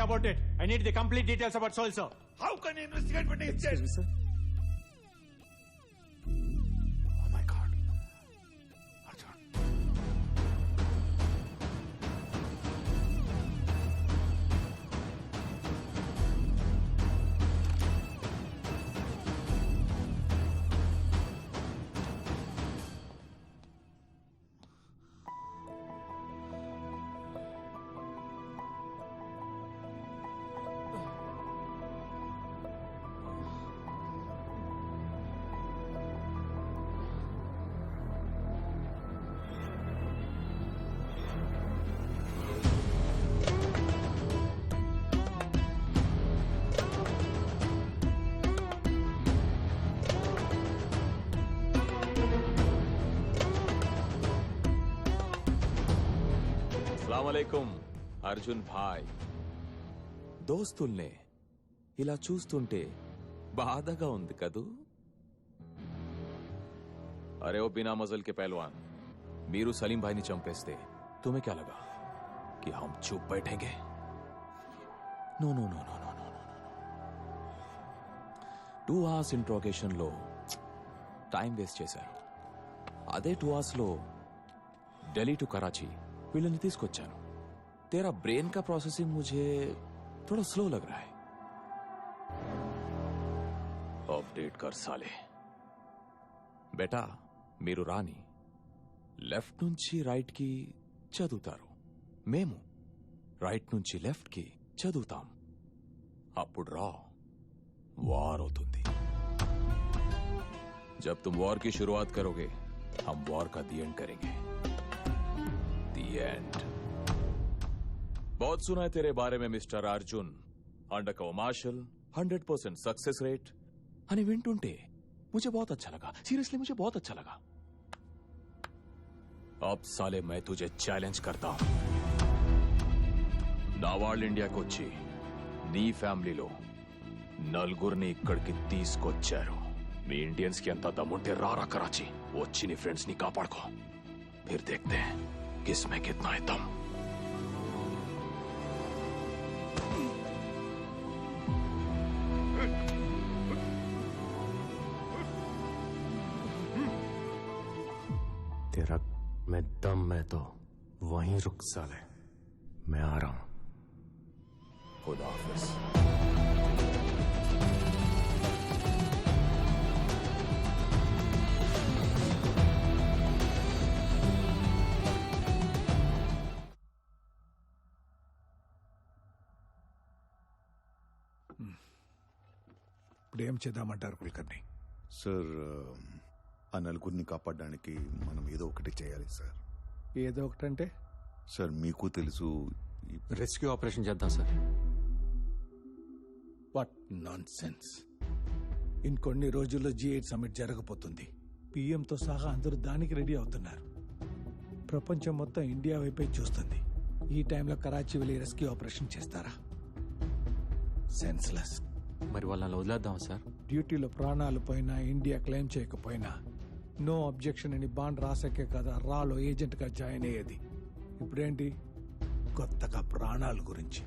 about it. I need the complete details about Soil, sir. How can you investigate what he said? అస్సలం అర్జున్ భాయ్ దోస్తుల్నే ఇలా చూస్తుంటే బాధగా ఉంది కదూ అరే ఓ బినా మజల్ కే పహల్వాన్ మీరు సలీం భాయ్ని చంపేస్తే తుమే క్యా లగా కి హమ్ చూప్ బైఠేంగే no no no no no no two hours లో టైం వేస్ట్ చేశారు అదే టూ అవర్స్లో ఢిల్లీ టు కరాచీ వీళ్ళని తీసుకొచ్చాను तेरा ब्रेन का प्रोसेसिंग मुझे थोड़ा स्लो लग रहा है अपडेट कर साले బేటా మీరు రాని లెఫ్ట్ నుంచి రైట్ కి చదువుతారు మేము రైట్ నుంచి లెఫ్ట్ కి చదువుతాం అప్పుడు రా వార్ అవుతుంది जब तुम वॉर की शुरुआत करोगे हम वॉर का दी एंड करेंगे दी एंड बहुत सुना है तेरे बारे में mister Arjun undercover marshal hundred percent success rate అని వింటుంటే मुझे बहुत अच्छा लगा सीरियसली मुझे बहुत अच्छा लगा अब साले मैं तुझे ఛాలెంజ్ करता हूं నా వాళ్ళు ఇండియాకి వచ్చి నీ ఫ్యామిలీలో నలుగురిని ఇక్కడికి తీసుకొచ్చారు మీ ఇండియన్స్ కి ఎంత దమ్ముంటే రారా కరాచీ వచ్చి నీ ఫ్రెండ్స్ ని కాపాడుకో फिर देखते किस में कितना है दम तेरा मैं दम मैं तो वहीं रुक साले मैं आ रहा हूं खुदा हाफिज़ ఇప్పుడు ఏం చేద్దామంటారు కుల్కర్ణి సార్ ఆ నలుగురిని కాపాడడానికి మనం ఏదో ఒకటి చేయాలి సార్ ఏదో ఒకటంటే సార్ మీకు తెలుసు రెస్క్యూ ఆపరేషన్ చేద్దాం సార్ వాట్ నాన్ సెన్స్ ఇంకొన్ని రోజుల్లో జీ సమ్మిట్ జరగబోతుంది పీఎంతో సహా అందరూ దానికి రెడీ అవుతున్నారు ప్రపంచం మొత్తం ఇండియా వైపే చూస్తుంది ఈ టైంలో కరాచీ వెళ్ళి రెస్క్యూ ఆపరేషన్ చేస్తారా సెన్స్లెస్ మరి వాళ్ళని వదిలేద్దాం సార్ డ్యూటీలో ప్రాణాలు పోయినా ఇండియా క్లెయిమ్ చేయకపోయినా నో అబ్జెక్షన్ అని బాండ్ రాసాకే కదా రాలో ఏజెంట్గా జాయిన్ అయ్యేది ఇప్పుడేంటి కొత్తగా ప్రాణాల గురించి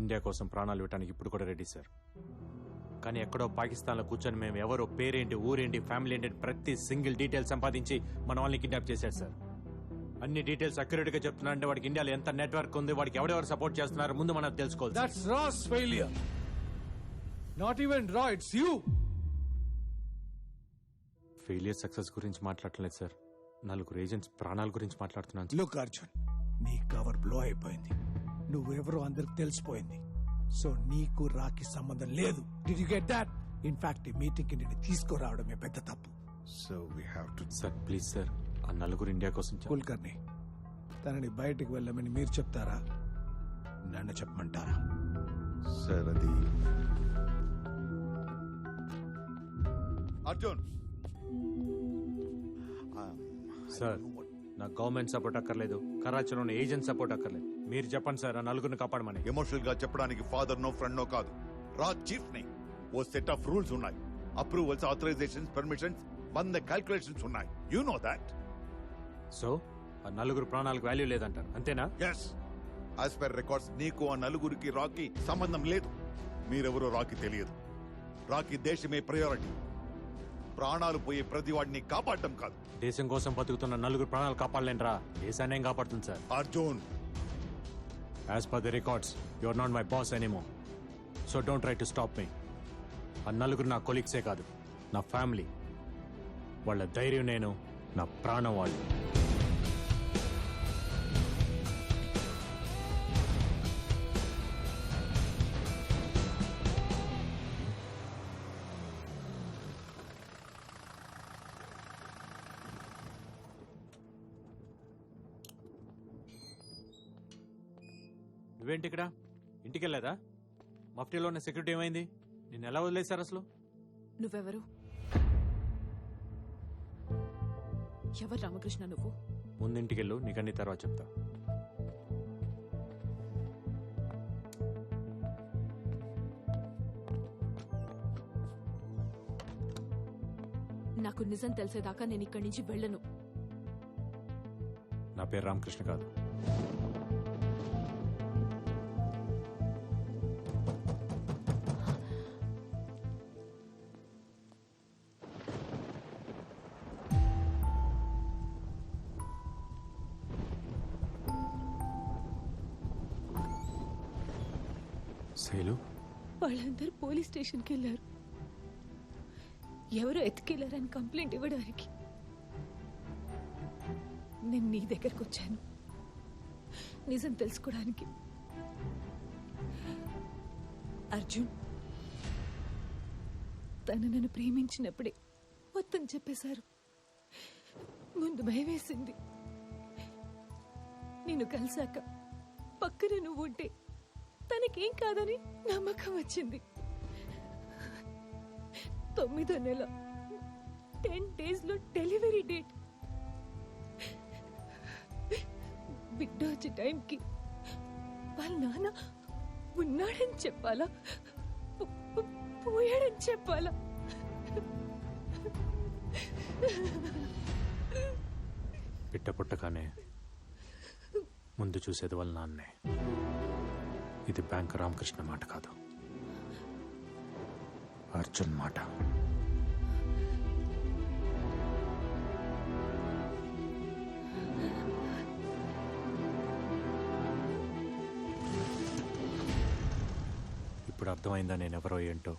ఇండియా కోసం ప్రాణాలు ఇవ్వడానికి ఇప్పుడు కూడా రెడీ సార్ కానీ ఎక్కడో పాకిస్తాన్లో కూర్చొని మేము ఎవరో పేరేంటి ఊరేంటి ఫ్యామిలీ ఏంటి ప్రతి సింగిల్ డీటెయిల్ సంపాదించి మన వాళ్ళని కిడ్నాప్ చేశారు సార్ అన్ని డీటెయిల్స్ అక్యురేట్ గా చెప్తున్నా అంటే వాడికి ఇండియాలో ఎంత నెట్వర్క్ ఉంది వాడికి ఎవరెవరు సపోర్ట్ చేస్తున్నారు ముందు మనం తెలుసుకోవాలి రాస్ ఫెయిలియర్ నాట్ ఈవెన్ రా ఇట్స్ యూ ఫెయిలియర్ సక్సెస్ గురించి మాట్లాడలేదు సార్ నలుగురు ఏజెంట్స్ ప్రాణాల గురించి మాట్లాడుతున్నాను లుక్ అర్జున్ నీ కవర్ బ్లో అయిపోయింది నువ్వు ఎవరో అందరికి తెలిసిపోయింది సో నీకు రాకి సంబంధం లేదు did you get that in fact ఈ మీటింగ్ కి నేను తీసుకురావడమే పెద్ద తప్పు so we have to sir please sir ఆ నలుగురు ఇండియా కోసం చా- కుల్కర్ణి తనని బయటికి వెళ్ళమని మీరు చెప్తారా నన్ను చెప్పమంటారా సరే అది అర్జున్ సార్ నాకు గవర్నమెంట్ సపోర్ట్ అక్కర్లేదు కరాచీలో ఉన్న ఏజెంట్ సపోర్ట్ అక్కర్లేదు మీరు చెప్పండి సార్ ఆ నలుగురిని కాపాడమని ఎమోషనల్ గా చెప్పడానికి ఫాదర్ నో ఫ్రెండ్ నో కాదు రా చీఫ్ ని ఓ సెట్ ఆఫ్ రూల్స్ ఉన్నాయి అప్రూవల్స్ ఆథరైజేషన్స్ పర్మిషన్స్ వంద క్యాల్కులేషన్స్ ఉన్నాయి యు నో దాట్ సో ఆ నలుగురు ప్రాణాలకు వాల్యూ లేదంటారు అంతేనా ఎస్ యాజ్ పర్ రికార్డ్స్ నీకు ఆ నలుగురికి రాకీ సంబంధం లేదు మీరెవరో రాకీ తెలియదు రాకీ దేశమే ప్రయారిటీ ప్రాణాలు పోయే ప్రతి వాడిని కాపాడటం కాదు దేశం కోసం బతుకుతున్న నలుగురు ప్రాణాలు కాపాడలేనరా దేశాన్ని ఏం కాపాడుతుంది sir Arjun as per the records you are not my boss anymore so don't try to stop me ఆ నలుగురు నా కొలీగ్సే కాదు నా ఫ్యామిలీ వాళ్ళ ధైర్యం నేను నా ప్రాణం వాళ్ళు నువ్వేంటి ఇక్కడ ఇంటికి వెళ్ళలేదా మఫ్టీలో ఉన్న సెక్యూరిటీ ఏమైంది నిన్ను ఎలా వదిలేశారు అసలు నువ్వెవరు ఎవరు రామకృష్ణ నువ్వు ముందింటికి వెళ్ళు నీకన్నీ తర్వాత చెప్తా నాకు నిజం తెలిసేదాకా నేను ఇక్కడి నుంచి వెళ్ళను నా పేరు రామకృష్ణ కాదు శైలు వాళ్ళందరూ పోలీస్ స్టేషన్కి వెళ్ళారు ఎవరో ఎత్తుకెళ్లారని కంప్లైంట్ ఇవ్వడానికి నేను నీ దగ్గరకు వచ్చాను నిజం తెలుసుకోవడానికి అర్జున్ తను నన్ను ప్రేమించినప్పుడే మొత్తం చెప్పేశారు ముందు భయం వేసింది నేను కలిసాక పక్కన నువ్వు ఉంటే తనకేం కాదని నమ్మకం వచ్చింది తొమ్మిదో నెల టెన్ డేస్లో డెలివరీ డేట్ బిడ్డ వచ్చే టైంకి వాళ్ళ నాన్న ఉన్నాడని చెప్పాలా పోయాడని చెప్పాలా బిడ్డ పుట్టగానే ముందు చూసేది వాళ్ళ నాన్నే ఇది బ్యాంక్ రామకృష్ణ మాట కాదు అర్జున్ మాట ఇప్పుడు అర్థమైందా నేను ఎవరో ఏంటో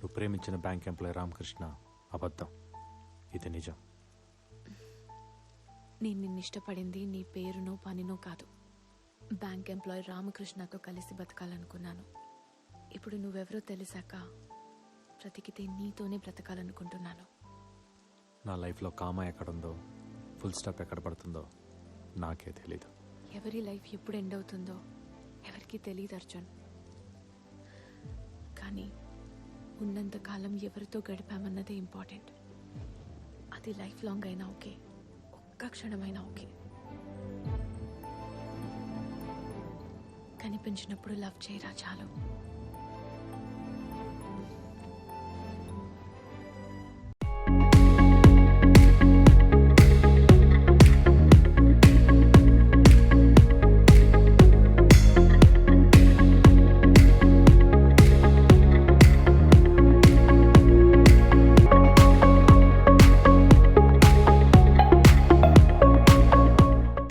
నువ్వు ప్రేమించిన బ్యాంక్ ఎంప్లాయ్ రామకృష్ణ అబద్ధం ఇది నిజం నేను నిన్ను ఇష్టపడింది నీ పేరునో పనినో కాదు బ్యాంక్ ఎంప్లాయీ రామకృష్ణతో కలిసి బతకాలనుకున్నాను ఇప్పుడు నువ్వెవరో తెలిసాక బ్రతికితే నీతోనే బ్రతకాలనుకుంటున్నాను నా లైఫ్లో కామ ఎక్కడుందో ఫుల్ స్టాప్ ఎక్కడ పడుతుందో నాకే తెలీదు ఎవరి లైఫ్ ఎప్పుడు ఎండ్ అవుతుందో ఎవరికి తెలియదు అర్జున్ కానీ ఉన్నంతకాలం ఎవరితో గడిపామన్నదే ఇంపార్టెంట్ అది లైఫ్ లాంగ్ అయినా ఓకే ఒక్క క్షణమైనా ఓకే కనిపించినప్పుడు లవ్ చేయరా చాలు